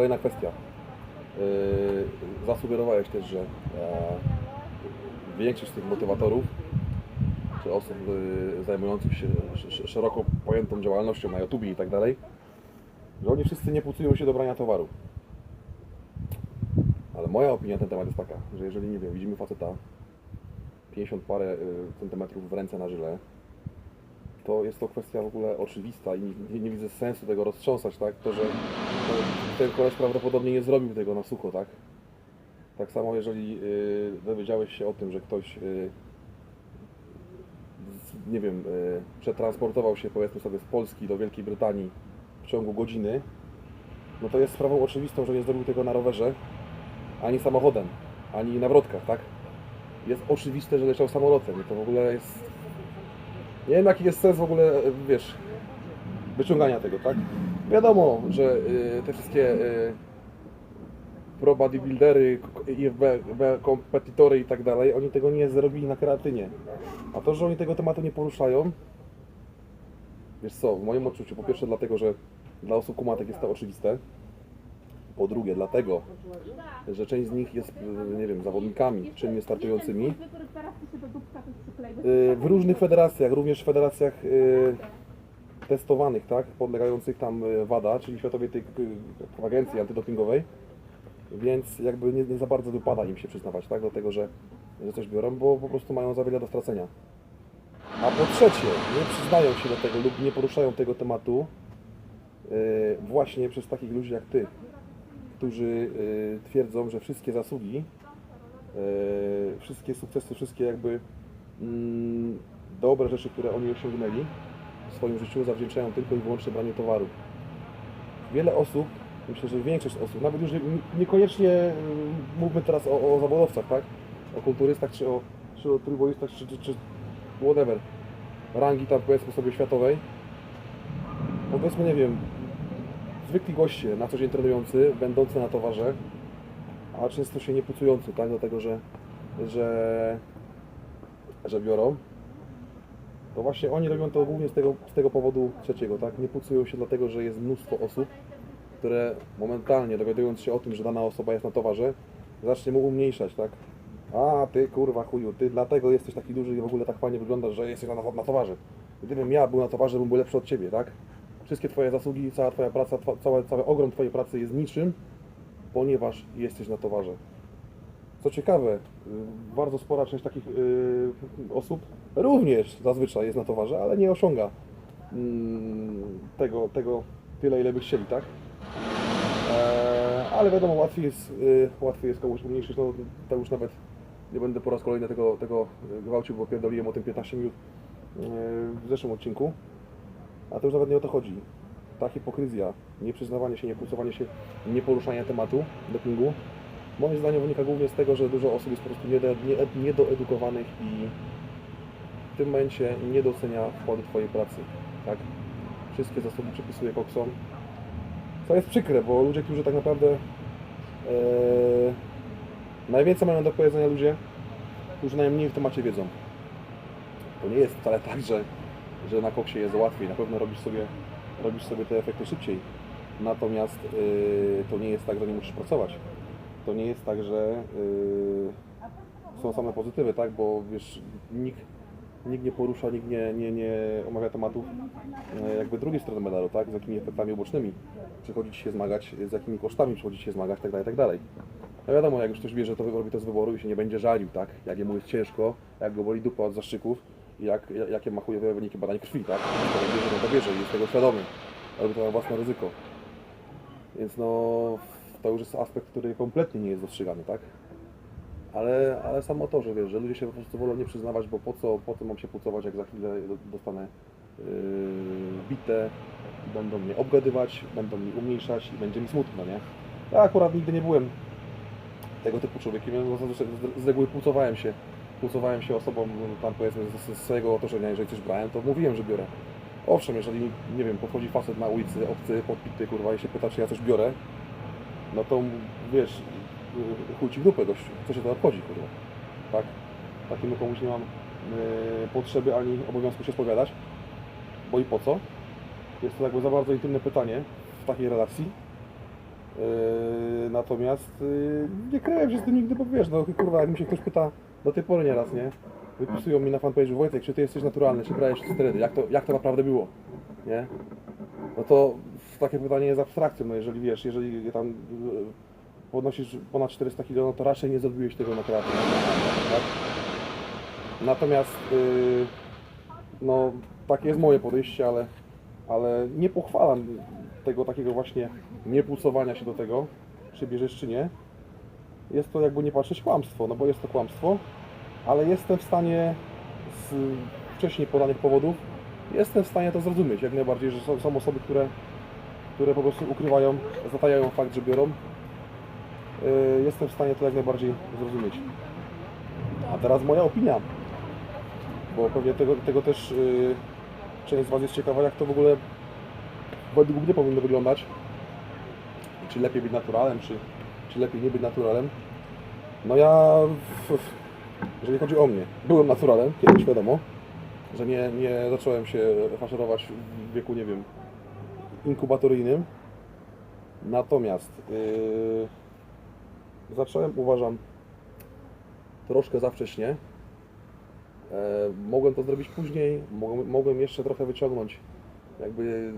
Kolejna kwestia. Yy, zasugerowałeś też, że e, większość tych motywatorów, czy osób yy, zajmujących się sz- sz- szeroko pojętą działalnością na YouTube i tak dalej, że oni wszyscy nie pucują się do brania towaru. Ale moja opinia na ten temat jest taka, że jeżeli, nie wiem, widzimy faceta 50 parę y, centymetrów w ręce na żyle, to jest to kwestia w ogóle oczywista i nie, nie widzę sensu tego roztrząsać, tak? To, że to, ten koleś prawdopodobnie nie zrobił tego na sucho, tak? Tak samo jeżeli y, dowiedziałeś się o tym, że ktoś, y, nie wiem, y, przetransportował się powiedzmy sobie z Polski do Wielkiej Brytanii w ciągu godziny, no to jest sprawą oczywistą, że nie zrobił tego na rowerze, ani samochodem, ani na wrotkach, tak? Jest oczywiste, że leciał samolotem to w ogóle jest... Nie wiem jaki jest sens w ogóle, e, wiesz, wyciągania tego, tak? Wiadomo, że y, te wszystkie y, pro bodybuildery, IFB, kompetitory i tak dalej, oni tego nie zrobili na kreatynie. A to, że oni tego tematu nie poruszają, wiesz co, w moim odczuciu, po pierwsze dlatego, że dla osób kumatek jest to oczywiste, po drugie dlatego, że część z nich jest, y, nie wiem, zawodnikami czynnie startującymi y, w różnych federacjach, również w federacjach y, testowanych, tak, podlegających tam WADA, czyli Światowej tej Agencji Antydopingowej, więc jakby nie, nie za bardzo wypada im się przyznawać, tak, do tego, że, że coś biorą, bo po prostu mają za wiele do stracenia. A po trzecie, nie przyznają się do tego lub nie poruszają tego tematu y, właśnie przez takich ludzi jak Ty, którzy y, twierdzą, że wszystkie zasługi, y, wszystkie sukcesy, wszystkie jakby mm, dobre rzeczy, które oni osiągnęli w swoim życiu zawdzięczają tylko i wyłącznie braniu towaru. Wiele osób, myślę, że większość osób, nawet już nie- niekoniecznie y, mówmy teraz o, o zawodowcach, tak? O kulturystach, czy o, czy o czy, czy, czy whatever, rangi tam powiedzmy sobie światowej, powiedzmy, nie wiem, zwykli goście na co dzień trenujący, będący na towarze, a często się nie pucujący, tak, do tego, że, że, że biorą, to właśnie oni robią to głównie z tego, z tego powodu trzeciego, tak, nie pucują się dlatego, że jest mnóstwo osób, które momentalnie dowiadując się o tym, że dana osoba jest na towarze, zacznie mu umniejszać, tak, a ty kurwa chuju, ty dlatego jesteś taki duży i w ogóle tak fajnie wyglądasz, że jesteś na, na towarze. Gdybym ja był na towarze, bym był lepszy od ciebie, tak? Wszystkie twoje zasługi, cała twoja praca, cały, cały ogrom twojej pracy jest niczym, ponieważ jesteś na towarze. Co ciekawe, y, bardzo spora część takich y, osób również zazwyczaj jest na towarze, ale nie osiąga mm, tego, tego tyle, ile by chcieli, tak? Eee, ale wiadomo, łatwiej jest, y, łatwiej jest kogoś umniejszyć, no to już nawet nie będę po raz kolejny tego, tego gwałcił, bo pierdoliłem o tym 15 minut w zeszłym odcinku. A to już nawet nie o to chodzi. Ta hipokryzja, nieprzyznawanie się, niepucowanie się, nieporuszanie tematu dopingu, moim zdaniem wynika głównie z tego, że dużo osób jest po prostu niedoedukowanych i w tym momencie nie docenia wkładu Twojej pracy. Tak? Wszystkie zasługi przypisuje koksom. Co jest przykre, bo ludzie, którzy tak naprawdę e, najwięcej mają do powiedzenia ludzie, którzy najmniej w temacie wiedzą. To nie jest wcale tak, że, że na koksie jest łatwiej. Na pewno robisz sobie, robisz sobie te efekty szybciej. Natomiast y, to nie jest tak, że nie musisz pracować. To nie jest tak, że y, są same pozytywy, tak? Bo wiesz, nikt, nikt nie porusza, nikt nie, nie, nie omawia tematów e, jakby drugiej strony medalu, tak? Z jakimi efektami ubocznymi przychodzi Ci się zmagać, z jakimi kosztami przychodzi Ci się zmagać, tak dalej, tak dalej. No wiadomo, jak już ktoś wie, że to robi to z wyboru i się nie będzie żalił, tak? Jak jemu jest ciężko, jak go boli dupa od zaszczyków jak, jakie ma chujowe wyniki badań krwi, tak? To bierze, to bierze i jest tego świadomy. Robi to na własne ryzyko. Więc no, to już jest aspekt, który kompletnie nie jest dostrzegany, tak? Ale, ale samo to, że wiesz, że ludzie się po prostu wolą nie przyznawać, bo po co, po co mam się pucować, jak za chwilę do- dostanę yy, bite, będą mnie obgadywać, będą mi umniejszać i będzie mi smutno, nie? Ja akurat nigdy nie byłem tego typu człowiekiem, ja z- reguły płucowałem się, płucowałem się osobom tam powiedzmy z, swojego otoczenia, jeżeli coś brałem, to mówiłem, że biorę. Owszem, jeżeli, nie wiem, podchodzi facet na ulicy, obcy, podpity, kurwa, i się pyta, czy ja coś biorę, no to wiesz, chuj ci w dupę gościu, co się to obchodzi, kurwa, tak? Takiemu komuś nie mam y, potrzeby ani obowiązku się spowiadać, bo i po co? Jest to jakby za bardzo intymne pytanie w takiej relacji. Yy, natomiast y, nie kryłem się z tym nigdy, bo wiesz, no kurwa, jak mi się ktoś pyta, do tej pory nieraz, nie? Wypisują mi na fanpage'u, Wojtek, czy ty jesteś naturalny, czy brałeś sterydy, jak to, jak to naprawdę było, nie? No to takie pytanie jest abstrakcją, no jeżeli wiesz, jeżeli tam y, podnosisz ponad 400 kg, no to raczej nie zrobiłeś tego na kreatynę, tak? Natomiast, y, no, takie jest moje podejście, ale, ale nie pochwalam tego takiego właśnie niepulsowania się do tego, czy bierzesz, czy nie. Jest to jakby nie patrzeć kłamstwo, no bo jest to kłamstwo, ale jestem w stanie z wcześniej podanych powodów, jestem w stanie to zrozumieć, jak najbardziej, że są, są osoby, które, które po prostu ukrywają, zatajają fakt, że biorą. Y, Jestem w stanie to jak najbardziej zrozumieć. A teraz moja opinia, bo pewnie tego, tego też yy, część z Was jest ciekawa, jak to w ogóle według mnie powinno wyglądać. Czy lepiej być naturalem, czy, czy lepiej nie być naturalem. No ja, jeżeli chodzi o mnie, byłem naturalem, kiedyś wiadomo, że nie, nie zacząłem się faszerować w wieku, nie wiem, inkubatoryjnym. Natomiast yy, zacząłem, uważam, troszkę za wcześnie. E, mogłem to zrobić później, mogłem, mogłem jeszcze trochę wyciągnąć jakby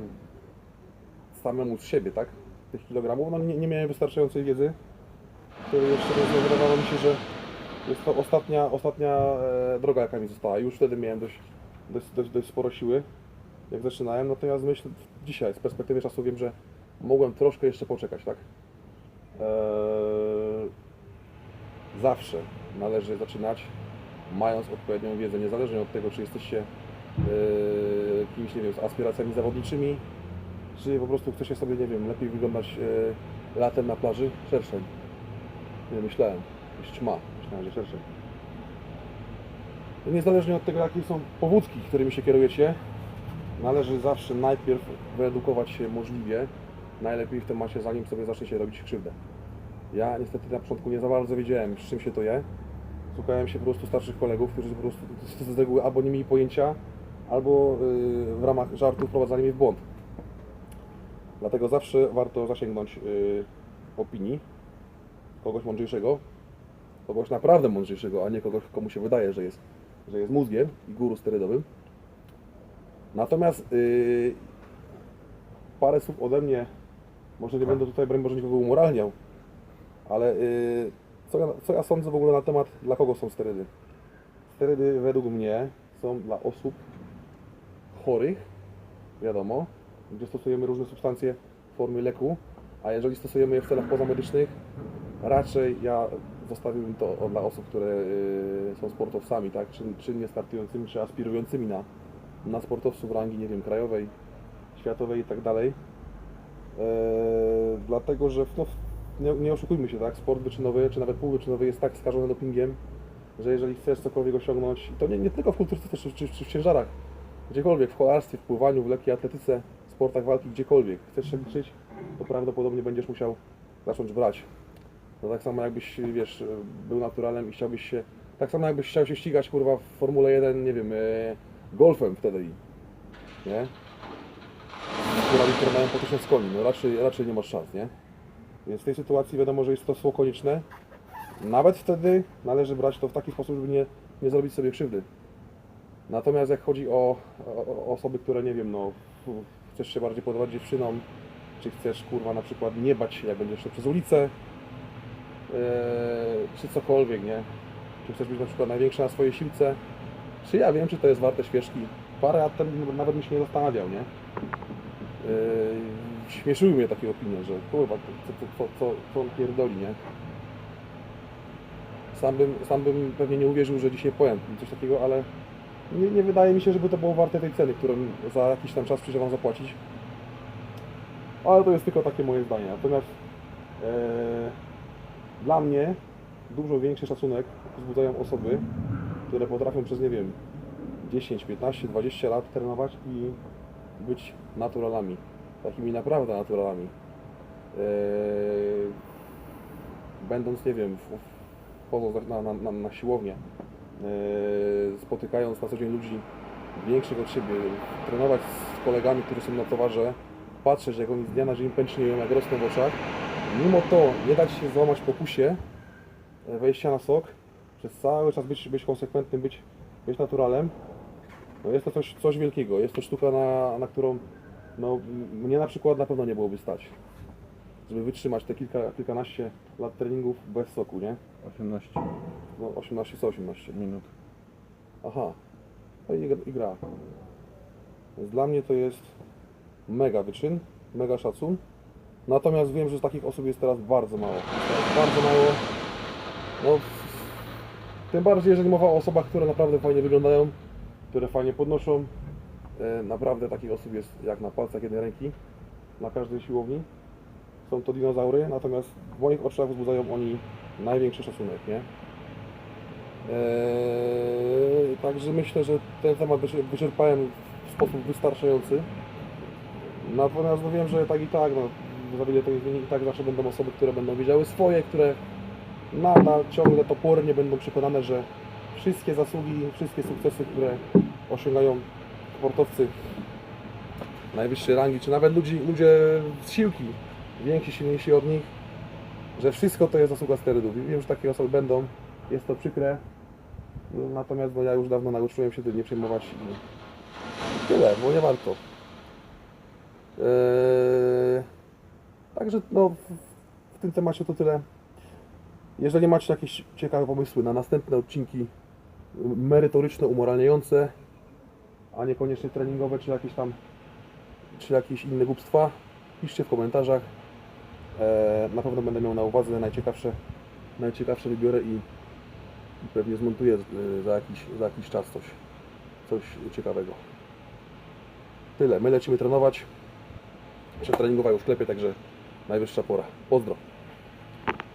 samemu z siebie, tak? Tych kilogramów. No nie, nie miałem wystarczającej wiedzy, której jeszcze nie wydawało mi się, że jest to ostatnia, ostatnia e, droga jaka mi została. Już wtedy miałem dość, dość, dość, dość sporo siły, jak zaczynałem, natomiast myślę dzisiaj, z perspektywy czasu wiem, że mogłem troszkę jeszcze poczekać, tak? Eee, zawsze należy zaczynać mając odpowiednią wiedzę, niezależnie od tego, czy jesteście e, kimś, nie wiem, z aspiracjami zawodniczymi, czy po prostu chcecie sobie, nie wiem, lepiej wyglądać e, latem na plaży, szerszej. Nie myślałem, jest ćma, myślałem, że szerszej. Niezależnie od tego, jakie są powódzki, którymi się kierujecie, należy zawsze najpierw wyedukować się możliwie, najlepiej w temacie, zanim sobie zaczniecie robić krzywdę. Ja niestety na początku nie za bardzo wiedziałem, z czym się to je. Słuchałem się po prostu starszych kolegów, którzy po prostu z reguły albo nie mieli pojęcia, albo yy, w ramach żartu wprowadzali mnie w błąd. Dlatego zawsze warto zasięgnąć yy, opinii kogoś mądrzejszego, kogoś naprawdę mądrzejszego, a nie kogoś, komu się wydaje, że jest, że jest mózgiem i guru sterydowym. Natomiast yy, parę słów ode mnie, może nie będę tutaj, Boże, nikogo umoralniał, ale yy, co, ja, co ja sądzę w ogóle na temat, dla kogo są sterydy? Sterydy według mnie są dla osób chorych, wiadomo, gdzie stosujemy różne substancje w formie leku, a jeżeli stosujemy je w celach pozamedycznych, raczej ja zostawiłbym to dla osób, które yy, są sportowcami, tak, czyn, czynnie startującymi, czy aspirującymi na, na sportowców rangi, nie wiem, krajowej, światowej i tak dalej. Eee, dlatego, że no, nie, nie oszukujmy się, tak? Sport wyczynowy, czy nawet półwyczynowy jest tak skażony dopingiem, że jeżeli chcesz cokolwiek osiągnąć, to nie, nie tylko w kulturystyce czy, czy, czy w ciężarach, gdziekolwiek, w kolarstwie, w pływaniu, w lekkiej atletyce, sportach walki, gdziekolwiek chcesz się liczyć, to prawdopodobnie będziesz musiał zacząć brać. No tak samo jakbyś, wiesz, był naturalem i chciałbyś się, tak samo jakbyś chciał się ścigać, kurwa, w Formule 1, nie wiem, e, golfem wtedy, nie? Kurami, które mają po 1000 koni, no raczej, raczej nie masz szans, nie? Więc w tej sytuacji wiadomo, że jest to słowo konieczne. Nawet wtedy należy brać to w taki sposób, żeby nie, nie zrobić sobie krzywdy. Natomiast jak chodzi o, o, o osoby, które nie wiem, no chcesz się bardziej podobać dziewczynom, czy chcesz kurwa na przykład nie bać się jak będziesz szedł przez ulicę, yy, czy cokolwiek, nie? Czy chcesz być na przykład największa na swojej siłce, czy ja wiem, czy to jest warte świeczki. Parę lat temu nawet mi się nie zastanawiał, nie? Yy, śmieszyły mnie takie opinie, że kurwa, co, co, co, co, on pierdoli, nie? Sam bym, sam bym pewnie nie uwierzył, że dzisiaj powiem coś takiego, ale nie, nie wydaje mi się, żeby to było warte tej ceny, którą za jakiś tam czas przyjrzewam zapłacić. Ale to jest tylko takie moje zdanie. Natomiast e, dla mnie dużo większy szacunek wzbudzają osoby, które potrafią przez, nie wiem, 10, 15, 20 lat trenować i być naturalami. Takimi naprawdę naturalami. Eee, będąc, nie wiem, w, wchodząc na, na, na, na siłownię, spotykając na co dzień ludzi większych od siebie, trenować z kolegami, którzy są na towarze, patrzeć jak oni z dnia na dzień pęcznieją, jak rosną w oczach, mimo to nie dać się złamać pokusie e, wejścia na sok, przez cały czas być, być konsekwentnym, być, być naturalem, no jest to coś, coś wielkiego. Jest to sztuka, na, na którą no, mnie na przykład na pewno nie byłoby stać. Żeby wytrzymać te kilka, kilkanaście lat treningów bez soku, nie? 18 No 18, co 18? minut. Aha, no i, i gra. Więc dla mnie to jest mega wyczyn, mega szacun. Natomiast wiem, że takich osób jest teraz bardzo mało. Jest teraz bardzo mało. No, tym bardziej, jeżeli mowa o osobach, które naprawdę fajnie wyglądają, które fajnie podnoszą. E, Naprawdę takich osób jest jak na palcach jednej ręki, na każdej siłowni. Są to dinozaury, natomiast w moich oczach wzbudzają oni największy szacunek, nie? Eee, także myślę, że ten temat wyczer- wyczerpałem w sposób wystarczający. Natomiast no wiem, że tak i tak, no, za wiele zmieni i tak zawsze będą osoby, które będą wiedziały swoje, które nadal ciągle topornie będą przekonane, że wszystkie zasługi, wszystkie sukcesy, które osiągają sportowcy najwyższej rangi, czy nawet ludzi, ludzie z siłki, więksi, silniejsi od nich, że wszystko to jest zasługa sterydów. I wiem, że takie osoby będą, jest to przykre, natomiast no, ja już dawno nauczyłem się tym nie przejmować i tyle, bo nie warto. Eee, także no, w, tym temacie to tyle. Jeżeli macie jakieś ciekawe pomysły na następne odcinki merytoryczne, umoralniające, a niekoniecznie treningowe, czy jakieś tam, czy jakieś inne głupstwa, piszcie w komentarzach. Eee, na pewno będę miał na uwadze najciekawsze, najciekawsze wybiorę i, i pewnie zmontuję y, za jakiś, za jakiś czas coś, coś ciekawego. Tyle, my lecimy trenować. Przetreningowa już klepie, także najwyższa pora. Pozdro.